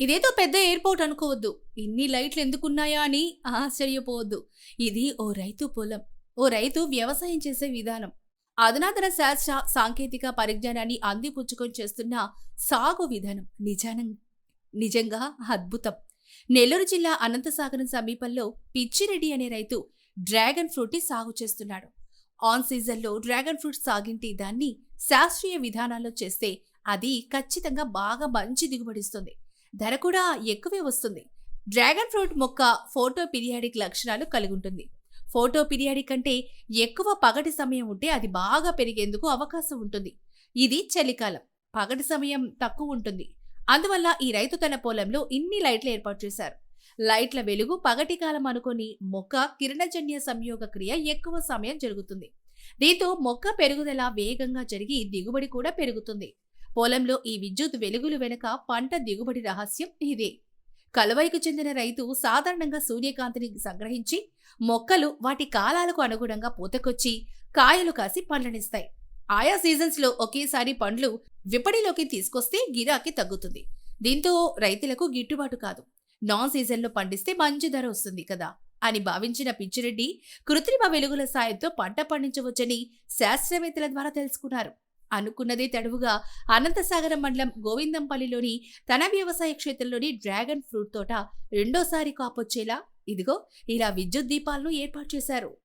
ఇదేదో పెద్ద ఎయిర్పోర్ట్ అనుకోవద్దు. ఇన్ని లైట్లు ఎందుకున్నాయా అని ఆశ్చర్యపోవద్దు. ఇది ఓ రైతు పొలం. ఓ రైతు వ్యవసాయం చేసే విధానం. అధునాతన శాస్త్ర సాంకేతిక పరిజ్ఞానాన్ని అందిపుచ్చుకొని చేస్తున్న సాగు విధానం. నిజానం నిజంగా అద్భుతం. నెల్లూరు జిల్లా అనంతసాగరం సమీపంలో పిచ్చిరెడ్డి అనే రైతు డ్రాగన్ ఫ్రూట్ని సాగు చేస్తున్నాడు. ఆన్ సీజన్లో డ్రాగన్ ఫ్రూట్ సాగింటి దాన్ని శాస్త్రీయ విధానాల్లో చేస్తే అది ఖచ్చితంగా బాగా మంచి దిగుబడిస్తుంది ధర కూడా ఎక్కువే వస్తుంది. డ్రాగన్ ఫ్రూట్ మొక్క ఫోటో పిరియాడిక్ లక్షణాలు కలిగి ఉంటుంది ఫోటో పిరియాడిక్ కంటే ఎక్కువ పగటి సమయం ఉంటే అది బాగా పెరిగేందుకు అవకాశం ఉంటుంది. ఇది చలికాలం పగటి సమయం తక్కువ ఉంటుంది. అందువల్ల ఈ రైతు తన పొలంలో ఇన్ని లైట్లు ఏర్పాటు చేశారు. లైట్ల వెలుగు పగటి కాలం అనుకొని మొక్క కిరణజన్య సంయోగ క్రియ ఎక్కువ సమయం జరుగుతుంది. దీంతో మొక్క పెరుగుదల వేగంగా జరిగి దిగుబడి కూడా పెరుగుతుంది. పొలంలో ఈ విద్యుత్ వెలుగులు వెనుక పంట దిగుబడి రహస్యం ఇదే. కలువైకు చెందిన రైతు సాధారణంగా సూర్యకాంతిని సంగ్రహించి మొక్కలు వాటి కాలాలకు అనుగుణంగా పూతకొచ్చి కాయలు కాసి పండ్లనిస్తాయి. ఆయా సీజన్స్లో ఒకేసారి పండ్లు విపణిలోకి తీసుకొస్తే గిరాకీ తగ్గుతుంది. దీంతో రైతులకు గిట్టుబాటు కాదు. నాన్ సీజన్లో పండిస్తే మంచి ధర వస్తుంది కదా! అని భావించిన పిచ్చిరెడ్డి కృత్రిమ వెలుగుల సాయంతో పంట పండించవచ్చని శాస్త్రవేత్తల ద్వారా తెలుసుకున్నారు. అనుకున్నదే తడువుగా అనంతసాగరం మండలం గోవిందంపల్లిలోని తన వ్యవసాయ క్షేత్రంలోని డ్రాగన్ ఫ్రూట్ తోట రెండోసారి కాపొచ్చేలా. ఇదిగో ఇలా విద్యుత్ దీపాలను ఏర్పాటు చేశారు.